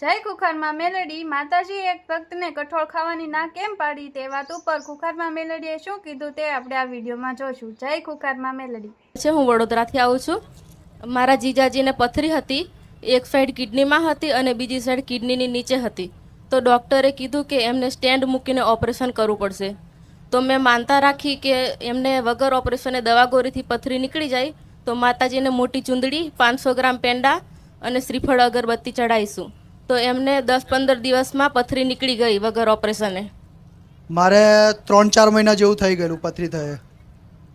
જય કુખારમાં મેલડી, માતાજી એક ભક્તને કઠોળ ખાવાની ના કેમ પાડી? તે વાત ઉપર કુખારમાં મેલડીએ શું કીધું તે આપણે આ વિડીયોમાં જોશું. જય કુખારમાં મેલડી. છે હું વડોદરાથી આવું છું. મારા જીજાજીને પથરી હતી, એક સાઈડ કિડનીમાં હતી અને બીજી સાઈડ કિડનીની નીચે હતી. તો ડૉક્ટરે કીધું કે એમને સ્ટેન્ડ મૂકીને ઓપરેશન કરવું પડશે. તો મેં માનતા રાખી કે એમને વગર ઓપરેશને દવા ગોળીથી પથરી નીકળી જાય, તો માતાજીને મોટી ચૂંદડી, પાંચસો ગ્રામ પેંડા અને શ્રીફળ અગરબત્તી ચડાવીશું. તો એમને દસ પંદર દિવસમાં પથરી નીકળી ગઈ વગર ઓપરેશને. મારે ત્રણ ચાર મહિના જેવું થઈ ગયેલું પથરી થયે.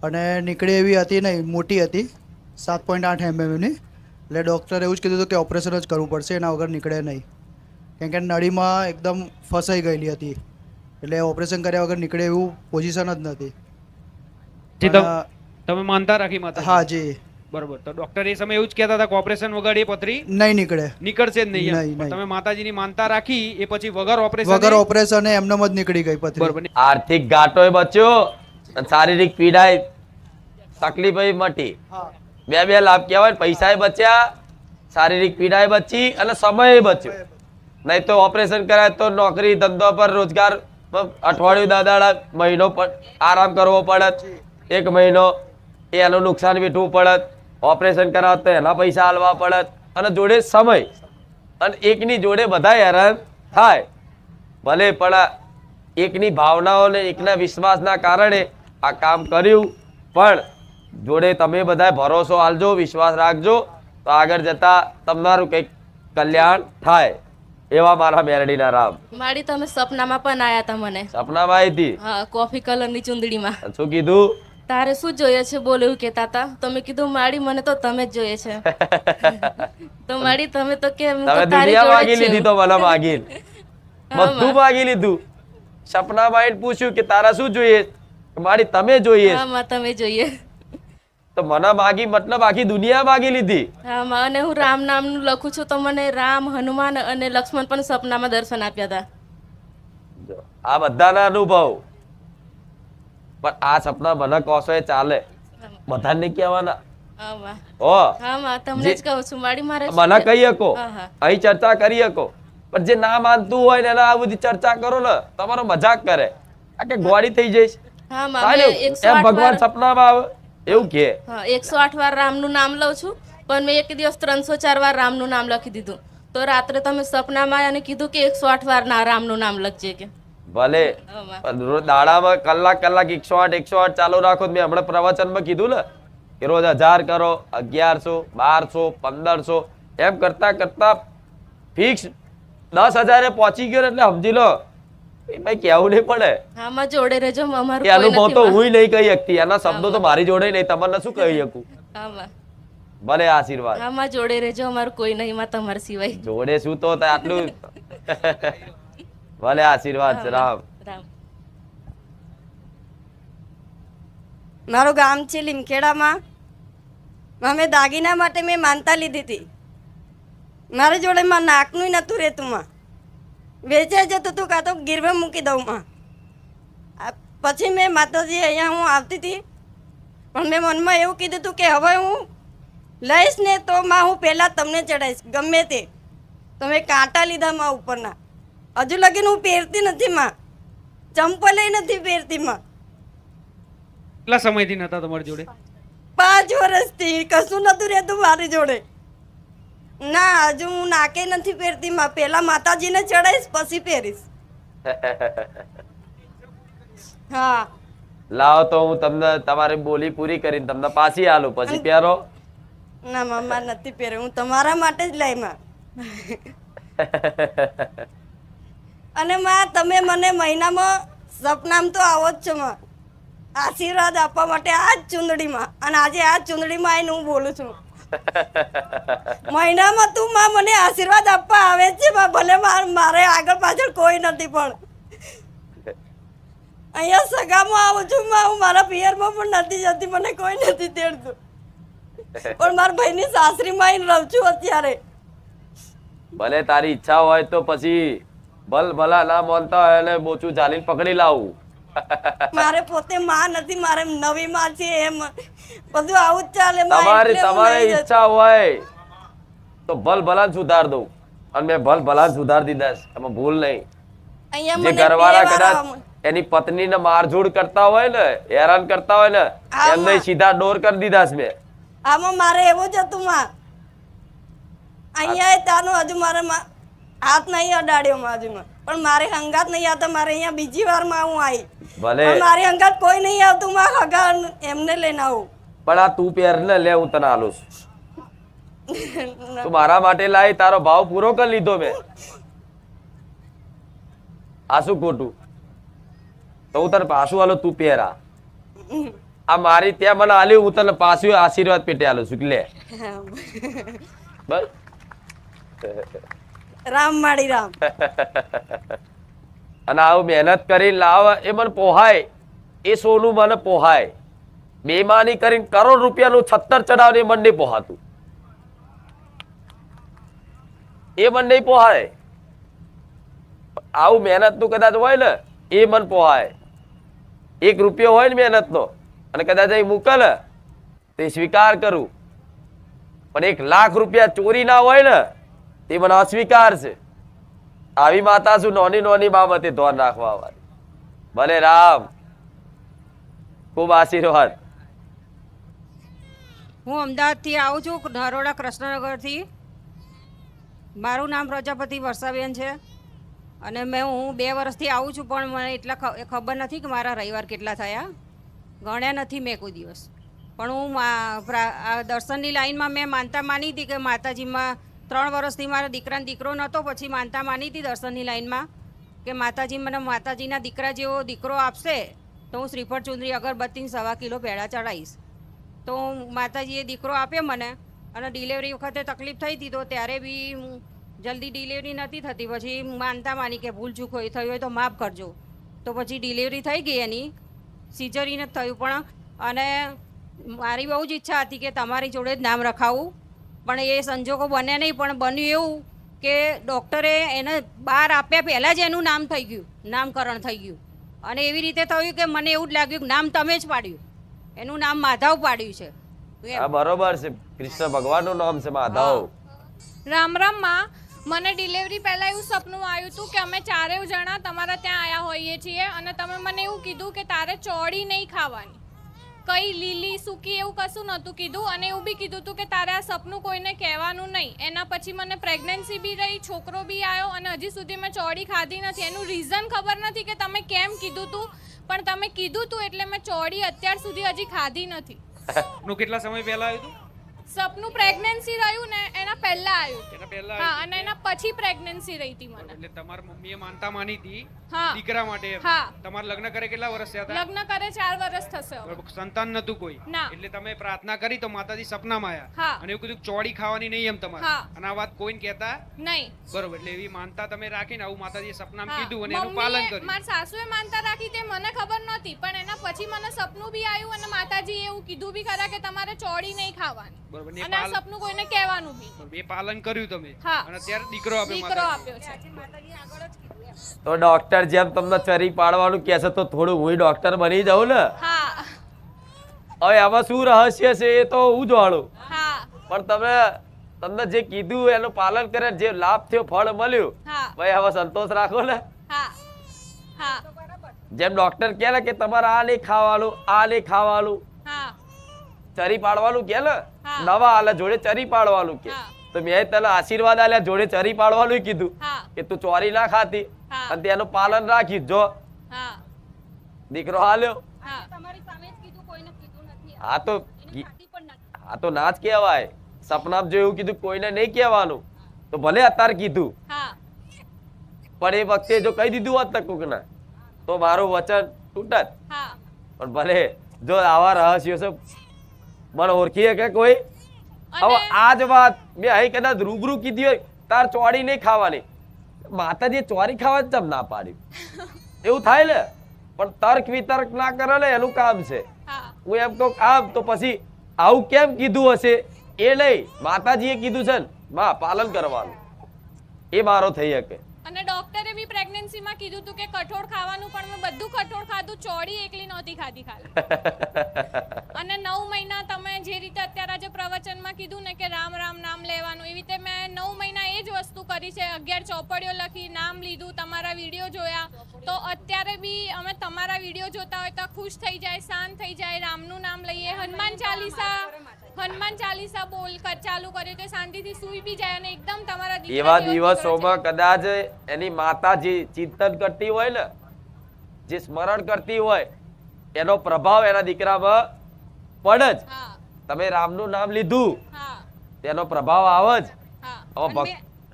અને નીકળી એવી હતી નહીં મોટી હતી સાત પોઈન્ટ આઠ એમએમની એટલે ડૉક્ટરે એવું જ કીધું હતું કે ઓપરેશન જ કરવું પડશે એના વગર નીકળે નહીં. કેમ કે નળીમાં એકદમ ફસાઈ ગયેલી હતી. એટલે ઓપરેશન કર્યા વગર નીકળે એવું પોઝિશન જ નથી. જી, તમ- માનતા રાખી માતા હા જી. બરોબર. તો ડોક્ટર એ સમય એવું જ કહેતા હતા કે ઓપરેશન વગર એ પથરી. નહીં નીકળે. નીકળશે જ નહીં એમ. પણ તમે માતાજીની માનતા રાખી એ પછી વગર ઓપરેશન વગર ઓપરેશન એમનેમ જ નીકળી ગઈ પથરી. બરોબર. આર્થિક ઘાટો બચ્યો અને શારીરિક પીડાય તકલીફોય મટી. બે બે લાભ કહેવાય પૈસા પૈસાય બચ્યા શારીરિક પીડાય બચી અને સમય બચ્યો. નહીં તો ઓપરેશન કરાય તો નોકરી ધંધો પર રોજગાર અઠવાડિયું દાદાડા મહિનો પણ આરામ કરવો પડત એક મહિનો એ એનું નુકસાન વેઠવું પડત ઓપરેશન કરાવ તો એના પૈસા હાલવા પડત. અને જોડે સમય. અને એકની જોડે બધા હેરાન થાય. ભલે પણ એકની ભાવનાઓ ને એકના વિશ્વાસના કારણે આ કામ કર્યું. પણ જોડે તમે બધા ભરોસો આલજો વિશ્વાસ રાખજો તો આગળ જતા તમારું કંઈક કલ્યાણ થાય. એવા મારા મેરડીના રામ. મારી તમે સપનામાં પણ આયા હતા મને. સપનામાં આવી હતી? હા કોફી કલરની ચુંદડીમાં. શું કીધું? તારે શું જોઈએ છે બોલ એવું કહેતા હતા તો? મેં કીધું માડી મને તો તમે જ જોઈએ છે. તો માડી તમે તો કે તમે દુનિયા માગી લીધી તો મને માગી બધું માગી લીધું. સપના આવીને પૂછ્યું કે તારા શું જોઈએ? મારી તમે જોઈએ. હા માં તમે જોઈએ. તો મને માગી મતલબ આખી દુનિયા માગી લીધી. હા માં અને હું રામ નામનું લખું છું તો મને રામ હનુમાન અને લક્ષ્મણ પણ સપનામાં દર્શન આપ્યા હતા આ બધાના અનુભવ. પણ આ સપના મને કહો એ ચાલે. બધાને કહેવાના. તમને જ કહું છું મારે મને કહી શકો. અહીં ચર્ચા કરી શકો. પણ જે ના માનતું હોય ને એના આ બધી ચર્ચા કરો ને તમારો મજાક કરે. આ કે ગોળી થઈ જઈશ. ને? એમ આઠ ભગવાન વાર સપનામાં આવે? એવું કે? એકસો આઠ વાર રામનું નામ લઉં છું પણ મેં એક દિવસ ત્રણસો ચાર વાર રામનું નામ લખી દીધું. તો રાત્રે તમે સપનામાં અને કીધું કે એકસો આઠ વાર ના રામનું નામ લખજે કે. ભલે. દાડામાં કલાક કલાક એકસો આઠ એકસો આઠ ચાલુ રાખો મેં હમણાં પ્રવચનમાં કીધું ને કે રોજ હજાર કરો અગિયારસો બારસો પંદરસો એમ કરતા કરતા ફિક્સ દસ હજારે પહોંચી ગયો એટલે સમજી લો. એ ભાઈ કેવું નહીં પડે. આમાં જોડે રહેજો અમારું અનુભવ તો હું નહીં કહી શકતી. એના શબ્દો તો મારી જોડે નહીં તમને શું કહી શકું? ભલે આશીર્વાદ. આમાં જોડે રહેજો અમારું કોઈ નહીં માં તમારા સિવાય. જોડે શું તો આટલું? ભલે આશીર્વાદ છે રામ. રામ. મારું ગામ છે લીમખેડામાં. અમે દાગીના માટે મેં માનતા લીધી હતી. મારી જોડે માં નાકનું નહોતું રહેતું માં. વેચાઈ જતું હતું કાં તો ગીરવે મૂકી દઉં માં. પછી મેં માતાજી અહીંયા હું આવતી હતી. પણ મેં મનમાં એવું કીધું હતું કે હવે હું લઈશ ને તો માં હું પહેલાં તમને ચડાવીશ ગમે તે. તો મેં કાંટા લીધા માં ઉપરના. હજુ લગીને હું પહેરતી નથી માં. ચંપલે નથી પહેરતી માં. કેટલા સમયથી નતા તમારી જોડે? પાંચ વર્ષથી કશું નતું રહેતું મારી જોડે. ના હજુ હું નાકે નથી પહેરતી માં. પેલા માતાજીને ચડાઈશ પછી પહેરીશ. હા. લાવો તો હું તમને તમારી બોલી પૂરી કરીને તમને પાછી આલું. પછી પહેરો. ના મમ્મા નથી પહેરે હું તમારા માટે જ લઈ માં. અને માં તમે મને મહિનામાં સપનામ તો આવો જ છો માં. આશીર્વાદ આપવા માટે આ જ ચૂંદડીમાં. અને આજે આ ચુંદડીમાં આવીને હું બોલું છું. મહિનામાં તું માં મને આશીર્વાદ આપવા આવે છે ભલે મારે આગળ પાછળ કોઈ નથી પણ. અહીંયા સગામાં આવું છું માં. હું મારા પિયરમાં પણ નથી જતી મને કોઈ નથી તેડતું. પણ મારા ભાઈની સાસરીમાં આવીને રહું છું અત્યારે. ભલે તારી ઈચ્છા હોય તો પછી ભલ ભલા ના માનતા હોય એને બોચું ચાલીને પકડી લાવું. મારે પોતે માં નથી મારે નવી માં છે એમ. બધું આવું જ ચાલે તમારી તમારી ઈચ્છા હોય તો ભલ ભલા સુધાર દઉં. અને મેં ભલ ભલા સુધાર દીધા છે એમાં ભૂલ નહીં. જે ઘરવાળા કદાચ એની પત્નીને મારઝૂડ કરતા હોય ને હેરાન કરતા હોય ને એમને સીધા ડોર કરી દીધા છે મેં. આમાં મારે એવું જ હતું માં. અહીંયા તાનું હજુ મારે મા- હાથ નહીં અડાડ્યો બાજુમાં પણ મારે હંગાત નહીં આવતા મારે અહીંયા બીજી વારમાં હું આવી ભલે. મારી હંગાત કોઈ નહીં આવતું માં હગા એમને લઈને આવું. પણ આ તું પહેર ને લે હું તને આલું છું. તું મારા માટે લાવી તારો ભાવ પૂરો કરી લીધો મેં. આ શું ખોટું? તો હું તને પાછું આલો તું પહેરા આ. મારી ત્યાં મને આલ્યું હું તને પાછું આશીર્વાદ પેટે આલું છું. લે. બસ. રામ માળી રામ. અને આવું મહેનત કરીને લાવ, એ મને પોહાય. એ સોનું મને પોહાય. બેમાની કરીને કરોડ રૂપિયાનું છત્તર ચડાવ એ મને પોહાતું. એ મને નહીં પોહાય. આવું મહેનતનું કદાચ હોય ને, એ મને પોહાય. એક રૂપિયો હોય ને મહેનતનો, અને કદાચ એ મૂકે ને, તે સ્વીકાર કરું. પણ એક લાખ રૂપિયા ચોરી ના હોય ને તે મને અસ્વીકાર છે. આવી માતા શું નોની નોની બાબતે ધ્યાન રાખવા વાળી. ભલે રામ, ખૂબ આશીર્વાદ. હું અમદાવાદથી આવું છું નરોડા કૃષ્ણનગરથી. મારું નામ પ્રજાપતિ વર્ષાબેન છે. અને મેં હું બે વર્ષથી આવું છું, પણ મને એટલા ખબર નથી કે મારા રવિવાર કેટલા થયા. ગણ્યા નથી મેં કોઈ દિવસ. પણ હું દર્શનની લાઈનમાં મેં માનતા માની હતી કે માતાજીમાં ત્રણ વર્ષથી મારા દીકરાને દીકરો નહોતો પછી માનતા માની હતી દર્શનની લાઈનમાં કે માતાજી મને માતાજીના દીકરા જેવો દીકરો આપશે તો હું શ્રીફળ ચુંદરી અગરબત્તી સવા કિલો પેડા ચડાવીશ. તો માતાજીએ દીકરો આપ્યો મને અને ડિલિવરી વખતે તકલીફ થઈ હતી તો ત્યારે બી હું જલ્દી ડિલિવરી નથી થતી. પછી માનતા માની કે ભૂલ ચૂક હોય થયું હોય તો માફ કરજો. તો પછી ડિલિવરી થઈ ગઈ એની. સિઝરીને જ થયું પણ અને મારી બહુ જ ઈચ્છા હતી કે તમારી જોડે જ નામ રખાવું. પણ એ સંજોગો બન્યા નહીં પણ બન્યું એવું કે ડૉક્ટરે એને બહાર આપ્યા પહેલાં જ એનું નામ થઈ ગયું નામકરણ થઈ ગયું. અને એવી રીતે થયું કે મને એવું જ લાગ્યું કે નામ તમે જ પાડ્યું. એનું નામ માધવ પાડ્યું છે. આ બરોબર છે કૃષ્ણ ભગવાનનું નામ છે માધવ. રામ રામમાં મને ડિલિવરી પહેલા એવું સપનું આવ્યું હતું કે અમે ચારેય જણા તમારા ત્યાં આયા હોઈએ છીએ અને તમે મને એવું કીધું કે તારે ચોળી નહીં ખાવાની. કઈ લીલી સૂકી એવું કશું નહોતું કીધું અને એવું બી કીધું હતું કે તારે આ સપનું કોઈને કહેવાનું નહીં. એના પછી મને પ્રેગ્નન્સી બી રહી, છોકરો બી આવ્યો અને હજી સુધી મેં ચોડી ખાધી નથી. એનું રીઝન ખબર નથી કે તમે કેમ કીધું હતું પણ તમે કીધું હતું એટલે મેં ચોડી અત્યાર સુધી હજી ખાધી નથી. કેટલા સમય પહેલા આવ્યું હતું સપનું પ્રેગ્નન્સી રહ્યું ને એના પહેલા આવ્યું એના પહેલા હા અને એના પછી પ્રેગ્નન્સી રહી હતી મને એટલે તમારા મમ્મીએ માનતા માની હતી હા. દીકરા માટે એમ. હા. તમારા લગ્ન કરે કેટલા વર્ષ થયા હતા લગ્ન કરે ચાર વર્ષ થશે હવે. બરાબર, સંતાન નતું કોઈ ના. એટલે તમે પ્રાર્થના કરી તો માતાજી સપનામાં હા. અને એવું કીધું કે ચોળી ખાવાની નહીં એમ તમારે હા. અને આ વાત કોઈને કહેતા નહીં બરોબર એટલે એવી માનતા તમે રાખીને આવું માતાજીએ સપનામાં હા. કીધું અને એનું પાલન મમ્મીએ- કર્યું મારી સાસુએ માનતા રાખી તે મને ખબર નહોતી પણ એના પછી મને સપનું બી આવ્યું અને માતાજી એવું કીધું બી ખરા કે તમારે ચોળી નહીં ખાવાની બરોબર. ને અને આ સપનું કોઈને કહેવાનું બી. બે પાલન કર્યું તમે. હા. અને અત્યારે દીકરો આપ્યો દીકરો માતાજી. આપ્યો છે. તો ડોક્ટર જેમ તમને ચરી પાડવાનું કહે છે તો થોડું હું ડોક્ટર બની જાઉં ને? હા. હવે આમાં શું રહસ્ય છે એ તો હું જાણું. હા. પણ તમે તમને જે કીધું એનું પાલન કરે જે લાભ થયો ફળ મળ્યું હા. ભાઈ હવે સંતોષ રાખો ને. હા. હા. જેમ ડોક્ટર કહે ને કે તમારે આ નહીં ખાવાનું આ નહીં ખાવાનું ચરી પાડવાનું કે નવા હા. આલે જોડે ચરી પાડવાનું કે. તો મેં તને આશીર્વાદ આલ્યા જોડે ચરી પાડવાનું કીધું. કે તું ચોરી ના ખાતી. અને તેનું પાલન રાખી જો. દીકરો હાલ્યો. હા. જ કીધું કોઈને કીધું તો આ તો ના જ કહેવાય. સપના જોયું કીધું કોઈને નહીં કહેવાનું. તો ભલે અત્યારે કીધું. પણ એ વખતે જો કહી દીધું હોત ને કોકને તો મારું વચન તૂટત. પણ ભલે જો આવા રહસ્યો છે મને ઓળખી કે કોઈ? હવે આ જ વાત મેં અહીં કદાચ રૂબરૂ કીધી હોય તાર ચોરી નહીં ખાવાની. માતાજી ચોરી ખાવા જ ના પાડ્યું એવું થાય ને? પણ તર્ક વિતર્ક ના કરે ને એનું કામ છે. હું. એમ કહું આમ તો પછી આવું કેમ કીધું હશે? એ નહીં માતાજીએ કીધું છે ને મા પાલન કરવાનું. એ મારો થઈ શકે. બી કીધું હતું કે કઠોળ ખાવાનું પણ મેં બધું કઠોળ ખાધું ચોડી એકલી નહોતી ખાધી ખાલી. અને નવ મહિના તમે જે રીતે અત્યારે આજે પ્રવચનમાં કીધું ને કે રામ રામ નામ લેવાનું એવી રીતે મેં નવ મહિના એ જ વસ્તુ કરી છે. અગિયાર ચોપડીઓ લખી નામ લીધું તમારા વીડિયો જોયા. તો અત્યારે બી અમે તમારા વીડિયો જોતા હોય તો ખુશ થઈ જાય શાંત થઈ જાય. રામનું નામ લઈએ હનુમાન ચાલીસા. હનુમાન ચાલીસા બોલ કર ચાલુ કર્યું કે શાંતિથી સૂઈ બી જાય અને એકદમ તમારા એવા. દિવસોમાં કદાચ એની માતા જે ચિંતન કરતી હોય ને જે સ્મરણ કરતી હોય એનો પ્રભાવ એના દીકરામાં પડે જ. તમે રામનું નામ લીધું તેનો પ્રભાવ આવે જ.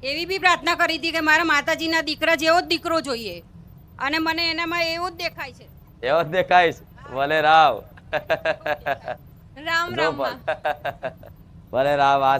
એવી બી પ્રાર્થના કરી હતી કે મારા માતાજીના દીકરા જેવો જ દીકરો જોઈએ. અને મને એનામાં એવો જ દેખાય છે. એવો જ દેખાય છે. ભલે રામ રામ ભલે રામ આ